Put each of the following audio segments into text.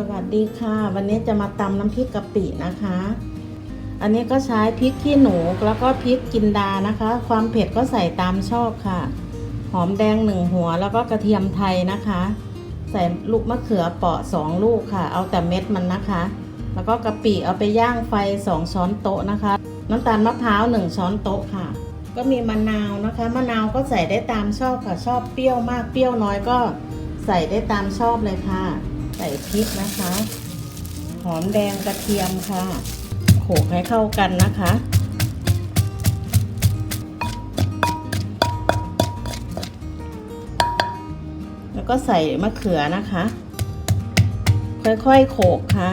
สวัสดีค่ะ วันนี้จะมาตำน้ำพริกกะปินะคะ อันนี้ก็ใช้พริกขี้หนูแล้วก็พริกกินดานะคะ ความเผ็ดก็ใส่ตามชอบค่ะ หอมแดงหนึ่งหัวแล้วก็กระเทียมไทยนะคะ ใส่ลูกมะเขือเปาะสองลูกค่ะ เอาแต่เม็ดมันนะคะ แล้วก็กะปิเอาไปย่างไฟสองช้อนโต๊ะนะคะ น้ำตาลมะพร้าวหนึ่งช้อนโต๊ะค่ะ ก็มีมะนาวนะคะ มะนาวก็ใส่ได้ตามชอบค่ะ ชอบเปรี้ยวมากเปรี้ยวน้อยก็ใส่ได้ตามชอบเลยค่ะ ใส่พริกนะคะ หอมแดงกระเทียมค่ะโขลกให้เข้ากันนะคะแล้วก็ใส่มะเขือนะคะ ค่อยๆโขลกค่ะ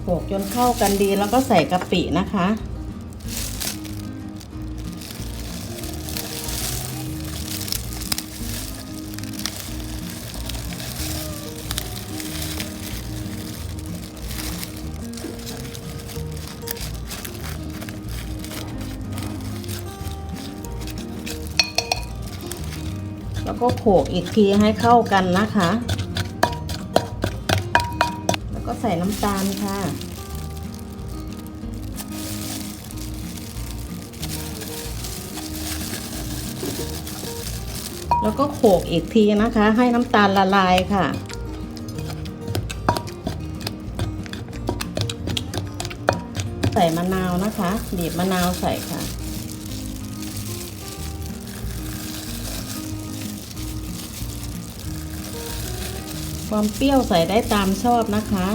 โขลกจนเข้ากันดีแล้วก็ใส่กะปินะคะ แล้วก็โขลกอีกทีให้เข้ากันนะคะ แล้วก็ใส่น้ำตาลค่ะ แล้วก็โขลกอีกทีนะคะ ให้น้ำตาลละลายค่ะใส่มะนาวนะคะ บีบมะนาวใส่ค่ะ ความเปรี้ยวใส่ได้ตามชอบนะคะ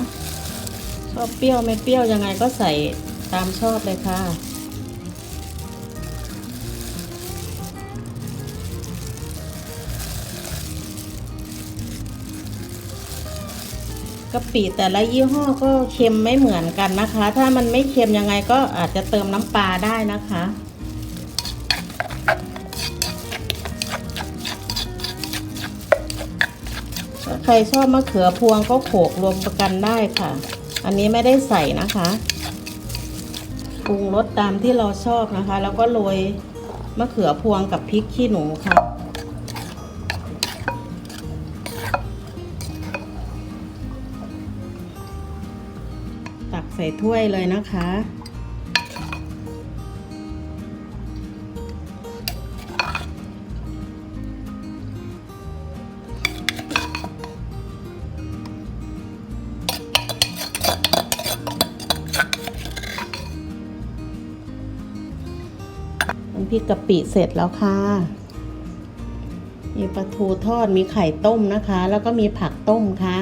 ชอบเปรี้ยวไม่เปรี้ยวยังไงก็ใส่ตามชอบเลยค่ะกะปิแต่ละยี่ห้อก็เค็มไม่เหมือนกันนะคะ ถ้ามันไม่เค็มยังไงก็อาจจะเติมน้ำปลาได้นะคะ รชอบมะเขือพวงก็โขลกรวมกันได้ค่ะ อันนี้ไม่ได้ใส่นะคะปรุงรสตามที่เราชอบนะคะ แล้วก็โรยมะเขือพวงกับพริกขี้หนูค่ะ ตักใส่ถ้วยเลยนะคะ น้ำพริกกะปิเสร็จแล้วค่ะ มีปลาทูทอดมีไข่ต้มนะคะ แล้วก็มีผักต้มค่ะ